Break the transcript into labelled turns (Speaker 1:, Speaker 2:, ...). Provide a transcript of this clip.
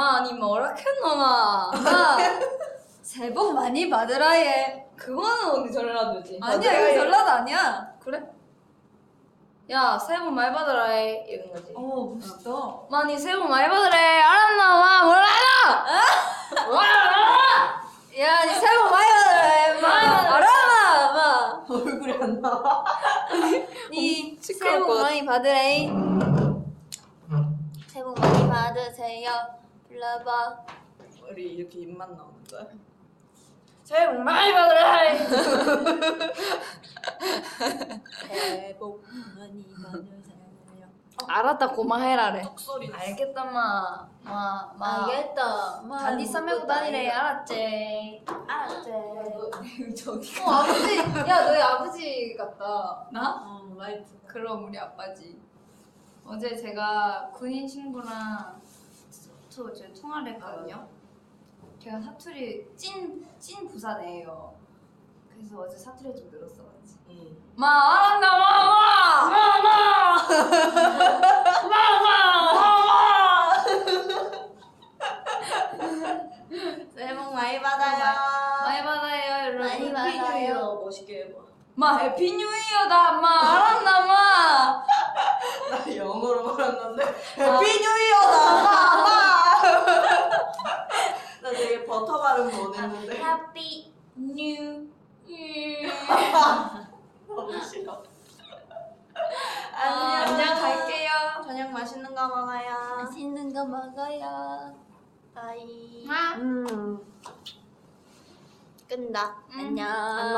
Speaker 1: 마니 뭐라 했노마. 마 새해 복 많이 받으라 얘.
Speaker 2: 그거는 언니 전라도지.
Speaker 1: 아니야 이거 전라도 아니야.
Speaker 2: 그래? 야 새해 복 많이 받으라 해 이런 거지.
Speaker 1: 어 멋있다.
Speaker 2: 마니 새해 복 많이 받으래. 알았나 마 몰라라.
Speaker 1: 야, 니 새해 복 많이 받으라. 마, 알아마, 마.
Speaker 3: 얼굴이 안 나와.
Speaker 1: 니
Speaker 2: 시끄러울
Speaker 1: 새해
Speaker 2: 복것 같아.
Speaker 1: 많이 받으래. 새해 복 많이 받으세요. 불러봐.
Speaker 3: 우리 이렇게 입만 나오는 거야?
Speaker 2: 새해 복 많이 받으래.
Speaker 3: 새해 복 많이 받으세요.
Speaker 2: 알았다 고마해라래.
Speaker 3: 턱소리
Speaker 2: 알겠다 마. 마 마.
Speaker 1: 알겠다. 마,
Speaker 2: 단디 싸매고 다니래 알았지.
Speaker 1: 알았지.
Speaker 3: 저기.
Speaker 1: 어, 아버지. 야, 너희 아버지 같다. 나?
Speaker 3: 어 라이트.
Speaker 1: 그럼 우리 아빠지. 어제 제가 군인 친구랑 저, 저 통화를 했거든요. 제가 사투리 찐, 찐 부산애예요. 그래서 어제 사투리 좀 늘었어 가지
Speaker 3: 응.
Speaker 1: 마 알았나 마 마 마마
Speaker 3: 새해 복 많이 받아요.
Speaker 1: 받아요 여러분
Speaker 3: 많이 받아요. 멋있게 해봐.
Speaker 1: 마 해피 뉴 이어다 마 알았나 마
Speaker 3: 나 영어로 말한 건데 해피 뉴 이어다. 나 되게 발음 원했는데
Speaker 1: 해피 뉴 이어
Speaker 3: 너무 싫어.
Speaker 1: 안녕 안녕 갈게요
Speaker 3: 저녁 맛있는 거 먹어요.
Speaker 1: 맛있는 거 먹어요
Speaker 3: 바이.
Speaker 1: 아.
Speaker 3: 음. 끈다.
Speaker 1: 음.
Speaker 3: 안녕. 네.